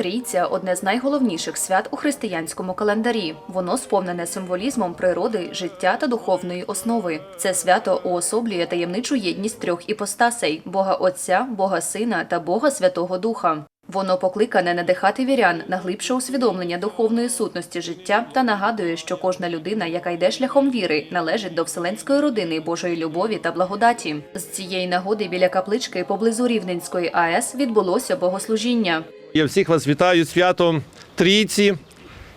Трійця одне з найголовніших свят у християнському календарі. Воно сповнене символізмом природи, життя та духовної основи. Це свято уособлює таємничу єдність трьох іпостасей: Бога Отця, Бога Сина та Бога Святого Духа. Воно покликане надихати вірян на глибше усвідомлення духовної сутності життя та нагадує, що кожна людина, яка йде шляхом віри, належить до вселенської родини Божої любові та благодаті. З цієї нагоди біля каплички поблизу Рівненської АЕС відбулося богослужіння. Я всіх вас вітаю святом Трійці,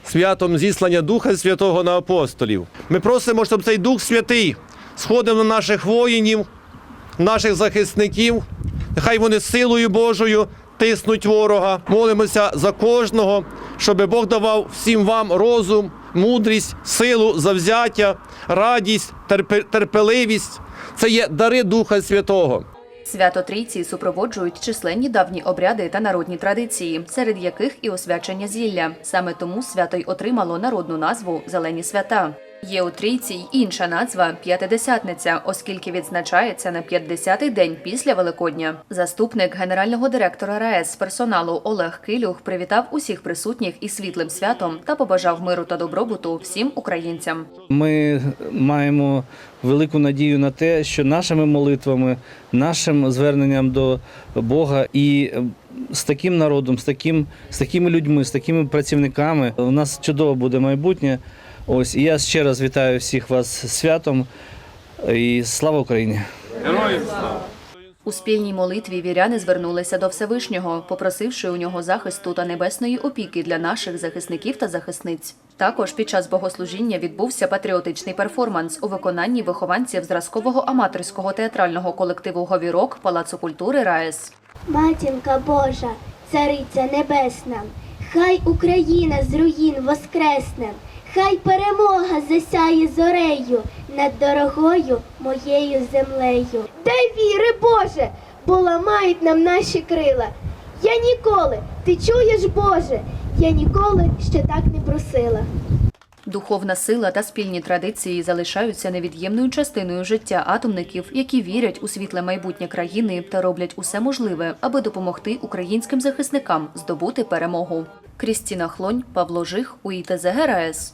святом зіслання Духа Святого на апостолів. Ми просимо, щоб цей Дух Святий сходив на наших воїнів, наших захисників. Нехай вони силою Божою тиснуть ворога. Молимося за кожного, щоб Бог давав всім вам розум, мудрість, силу, завзяття, радість, терпеливість. Це є дари Духа Святого. Свято Трійці супроводжують численні давні обряди та народні традиції, серед яких і освячення зілля. Саме тому свято й отримало народну назву Зелені свята. Є у Трійці й інша назва П'ятидесятниця, оскільки відзначається на 50-й день після Великодня. Заступник генерального директора РаЕС персоналу Олег Килюх привітав усіх присутніх із світлим святом та побажав миру та добробуту всім українцям. Ми маємо велику надію на те, що нашими молитвами, нашим зверненням до Бога і е, з таким народом, з, таким, з такими людьми, з такими працівниками у нас чудово буде майбутнє. Ось і я ще раз вітаю всіх вас святом і слава Україні! Героям У спільній молитві віряни звернулися до Всевишнього, попросивши у нього захисту та небесної опіки для наших захисників та захисниць. Також під час богослужіння відбувся патріотичний перформанс у виконанні вихованців зразкового аматорського театрального колективу Говірок Палацу культури РаЕС. Матінка Божа, цариця небесна, хай Україна з руїн воскресне, хай перемога засяє зорею над дорогою моєю землею. Дай віри, Боже, бо ламають нам наші крила. Я ніколи, ти чуєш, Боже, я ніколи ще так не просила. Духовна сила та спільні традиції залишаються невід'ємною частиною життя атомників, які вірять у світле майбутнє країни та роблять усе можливе, аби допомогти українським захисникам здобути перемогу. Крістіна Хлонь, Павло Жих, УІТЗ ГРАЕС.